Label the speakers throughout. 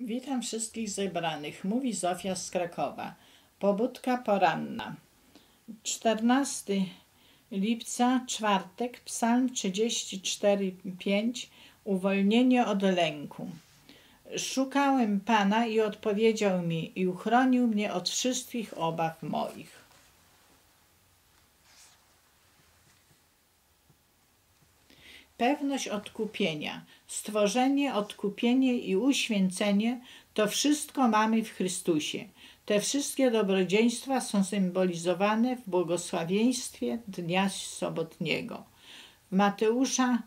Speaker 1: Witam wszystkich zebranych, mówi Zofia z Krakowa. Pobudka poranna. 14 lipca, czwartek, psalm 34,5 Uwolnienie od lęku. Szukałem Pana i odpowiedział mi i uchronił mnie od wszystkich obaw moich. Pewność odkupienia, stworzenie, odkupienie i uświęcenie to wszystko mamy w Chrystusie. Te wszystkie dobrodziejstwa są symbolizowane w błogosławieństwie dnia sobotniego. Mateusza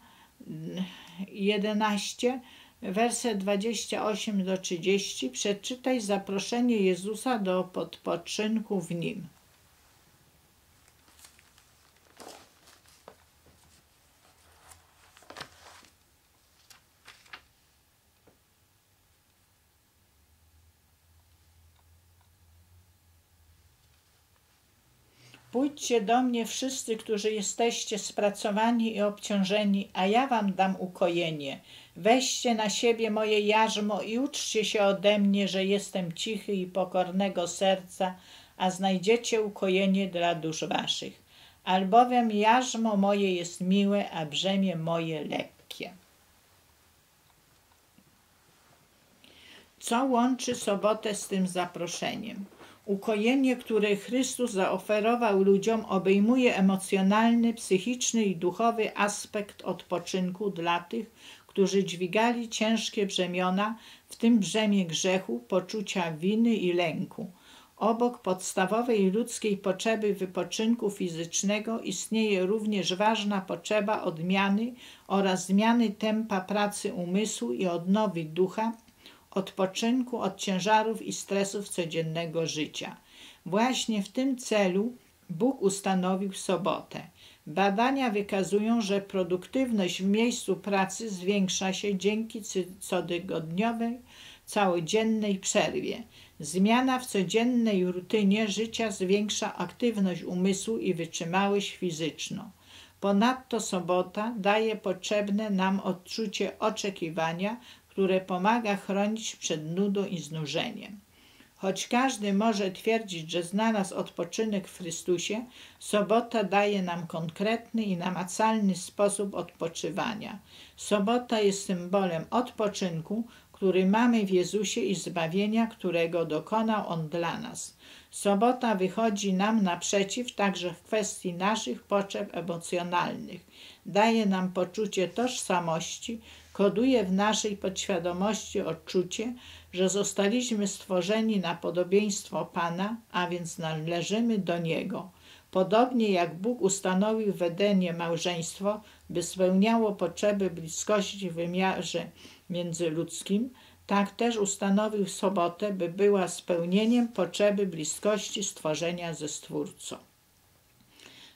Speaker 1: 11, werset 28 do 30 przeczytaj zaproszenie Jezusa do podpoczynku w nim. Pójdźcie do mnie wszyscy, którzy jesteście spracowani i obciążeni, a ja wam dam ukojenie. Weźcie na siebie moje jarzmo i uczcie się ode mnie, że jestem cichy i pokornego serca, a znajdziecie ukojenie dla dusz waszych. Albowiem jarzmo moje jest miłe, a brzemię moje lekkie. Co łączy sobotę z tym zaproszeniem? Ukojenie, które Chrystus zaoferował ludziom, obejmuje emocjonalny, psychiczny i duchowy aspekt odpoczynku dla tych, którzy dźwigali ciężkie brzemiona, w tym brzemię grzechu, poczucia winy i lęku. Obok podstawowej ludzkiej potrzeby wypoczynku fizycznego istnieje również ważna potrzeba odmiany oraz zmiany tempa pracy umysłu i odnowy ducha, odpoczynku od ciężarów i stresów codziennego życia. Właśnie w tym celu Bóg ustanowił sobotę. Badania wykazują, że produktywność w miejscu pracy zwiększa się dzięki cotygodniowej, całodziennej przerwie. Zmiana w codziennej rutynie życia zwiększa aktywność umysłu i wytrzymałość fizyczną. Ponadto sobota daje potrzebne nam odczucie oczekiwania, które pomaga chronić przed nudą i znużeniem. Choć każdy może twierdzić, że znalazł odpoczynek w Chrystusie, sobota daje nam konkretny i namacalny sposób odpoczywania. Sobota jest symbolem odpoczynku, który mamy w Jezusie i zbawienia, którego dokonał On dla nas. Sobota wychodzi nam naprzeciw także w kwestii naszych potrzeb emocjonalnych. Daje nam poczucie tożsamości, koduje w naszej podświadomości odczucie, że zostaliśmy stworzeni na podobieństwo Pana, a więc należymy do Niego. Podobnie jak Bóg ustanowił w Edenie małżeństwo, by spełniało potrzeby bliskości w wymiarze międzyludzkim, tak też ustanowił sobotę, by była spełnieniem potrzeby bliskości stworzenia ze Stwórcą.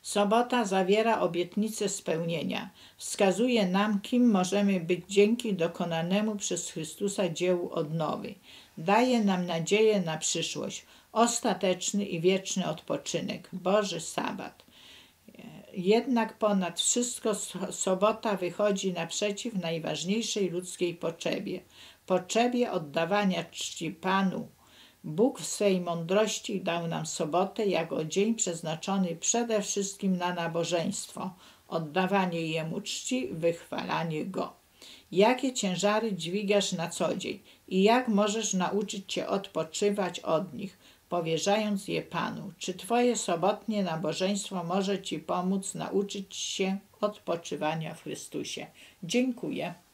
Speaker 1: Sobota zawiera obietnicę spełnienia. Wskazuje nam, kim możemy być dzięki dokonanemu przez Chrystusa dziełu odnowy. Daje nam nadzieję na przyszłość, ostateczny i wieczny odpoczynek, Boży Sabat. Jednak ponad wszystko sobota wychodzi naprzeciw najważniejszej ludzkiej potrzebie potrzebie oddawania czci Panu Bóg w swej mądrości dał nam sobotę jako dzień przeznaczony przede wszystkim na nabożeństwo, oddawanie Jemu czci, wychwalanie Go. Jakie ciężary dźwigasz na co dzień i jak możesz nauczyć się odpoczywać od nich, powierzając je Panu? Czy Twoje sobotnie nabożeństwo może Ci pomóc nauczyć się odpoczywania w Chrystusie? Dziękuję.